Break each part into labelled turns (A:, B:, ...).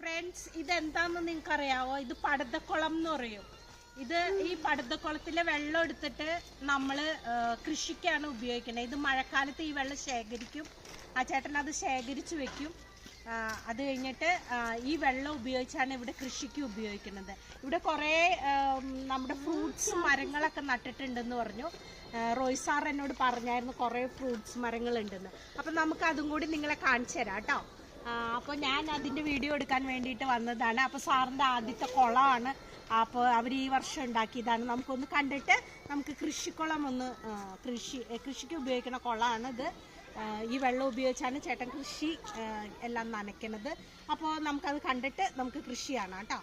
A: Friends ഇതെന്താന്ന് നിങ്ങൾക്ക് അറിയാവോ ഇത് പടുതക്കുളം എന്ന് പറയും. ഇത് ഈ പടുതക്കുളത്തിലെ വെള്ളം എടുത്തിട്ട് നമ്മൾ കൃഷിക്കാണ് ഉപയോഗിക്കുന്നത്. ഇത് മഴക്കാലത്ത് ഈ വെള്ളം ശേഖരിക്കും. ആ ചേട്ടൻ അത് ശേഖരിച്ചു വെക്കും. അത് കഴിഞ്ഞിട്ട് ഈ വെള്ളം ഉപയോഗിച്ചാണ് ഇവിടെ കൃഷിക്ക് ഉപയോഗിക്കുന്നത്. ഇവിടെ കുറേ നമ്മുടെ ഫ്രൂട്ട്സ് മരങ്ങളൊക്കെ നട്ടിട്ടുണ്ടെന്ന് പറഞ്ഞു. റോയ് സാർ എന്നോട് പറഞ്ഞായിരുന്നു കുറേ ഫ്രൂട്ട്സ് മരങ്ങളുണ്ടെന്ന്. അപ്പം നമുക്ക് അതും കൂടി നിങ്ങളെ കാണിച്ചു തരാം കേട്ടോ. അപ്പോൾ ഞാൻ അതിന്റെ വീഡിയോ എടുക്കാൻ വേണ്ടിയിട്ട് വന്നതാണ്. അപ്പോൾ സാറിന്റെ ആദ്യത്തെ കുളമാണ്. അപ്പോൾ അവർ ഈ വർഷം ഉണ്ടാക്കിയതാണ്. നമുക്കൊന്ന് കണ്ടിട്ട് നമുക്ക് കൃഷിക്കുളം ഒന്ന് കൃഷി കൃഷിക്ക് ഉപയോഗിക്കുന്ന കുളമാണ് ഇത്. ഈ വെള്ളം ഉപയോഗിച്ചാണ് ചേട്ടൻ കൃഷി എല്ലാം നനയ്ക്കണത്. അപ്പോൾ നമുക്കത് കണ്ടിട്ട് നമുക്ക് കൃഷിയാണ് കേട്ടോ.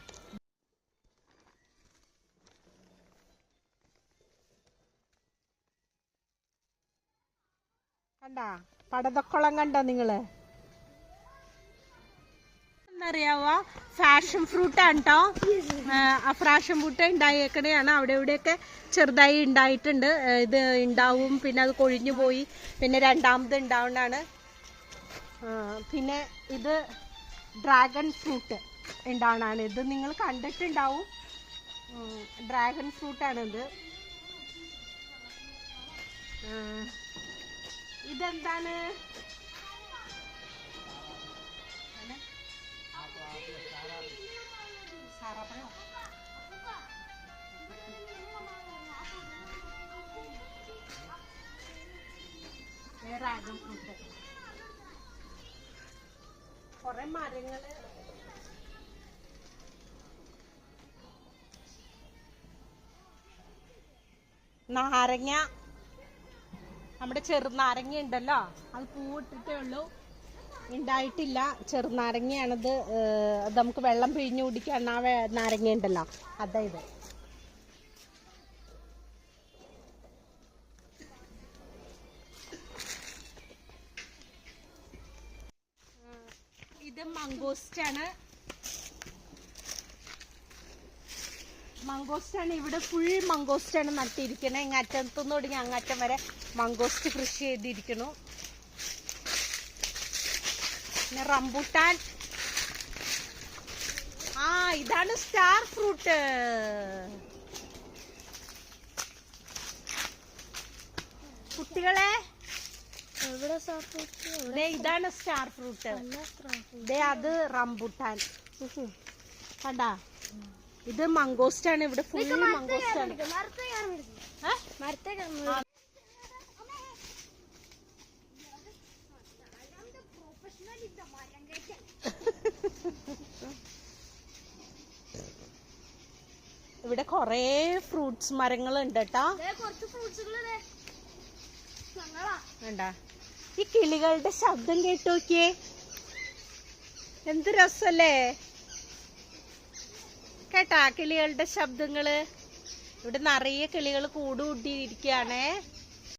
A: കണ്ടാ? പടതക്കുളം കണ്ടോ നിങ്ങൾ? എന്നറിയാവോ ഫാഷൻ ഫ്രൂട്ട് ആണ് കേട്ടോ ഫാഷൻ ഫ്രൂട്ട് ഉണ്ടായേക്കണെയാണ് അവിടെ ഇവിടെയൊക്കെ ചെറുതായി ഉണ്ടായിട്ടുണ്ട് ഇത് ഉണ്ടാവും പിന്നെ അത് കൊഴിഞ്ഞു പോയി. പിന്നെ രണ്ടാമത് ഉണ്ടാവുന്നതാണ് പിന്നെ ഇത് ഡ്രാഗൺ ഫ്രൂട്ട് ഉണ്ടാവുന്നതാണ് ഇത് നിങ്ങൾ കണ്ടിട്ടുണ്ടാവും. ഡ്രാഗൺ ഫ്രൂട്ടാണിത് ഇത് ഇതെന്താണ്? ഡ്രാഗൺ ഫ്രൂട്ട് കുറെ മരങ്ങൾ. നാരങ്ങ. നമ്മുടെ ചെറുനാരങ്ങ ഉണ്ടല്ലോ അത് പൂവിട്ടിട്ടേ ഉള്ളൂ. ഉണ്ടായിട്ടില്ല. ചെറുനാരങ്ങയാണത്. അത് നമുക്ക് വെള്ളം പിഴിഞ്ഞു കുടിക്കാൻ ആ നാരങ്ങ ഉണ്ടല്ലോ അതാ ഇത് മംഗോസ്റ്റ് ആണ്. മംഗോസ്റ്റ് ആണ്. ഇവിടെ ഫുൾ മംഗോസ്റ്റ് ആണ് നട്ടിരിക്കണേ. ഇങ്ങ് അറ്റത്തുനിന്ന് തുടങ്ങി അങ്ങറ്റം വരെ മംഗോസ്റ്റ് കൃഷി ചെയ്തിരിക്കണു പിന്നെ റംബൂട്ടാൻ. ആ ഇതാണ് സ്റ്റാർ ഫ്രൂട്ട് കുട്ടികളെ ഇതാണ് സ്റ്റാർ ഫ്രൂട്ട് അത് റംബുട്ടാൻ. കണ്ടാ? ഇത് മംഗോസ്റ്റ് ആണ്. ഇവിടെ ഫുൾ മംഗോസ്റ്റ് ആണ്. ഇവിടെ കൊറേ ഫ്രൂട്ട്സ് മരങ്ങൾ ഉണ്ട് കേട്ടാ
B: കുറച്ച് ഫ്രൂട്ട്സുകൾ
A: ഈ കിളികളുടെ ശബ്ദം കേട്ടോക്കിയേ. എന്ത് രസല്ലേ? കേട്ടാ കിളികളുടെ ശബ്ദങ്ങൾ? ഇവിടെ നിറയെ കിളികൾ കൂട് കൂട്ടിയിരിക്കുകയാണേ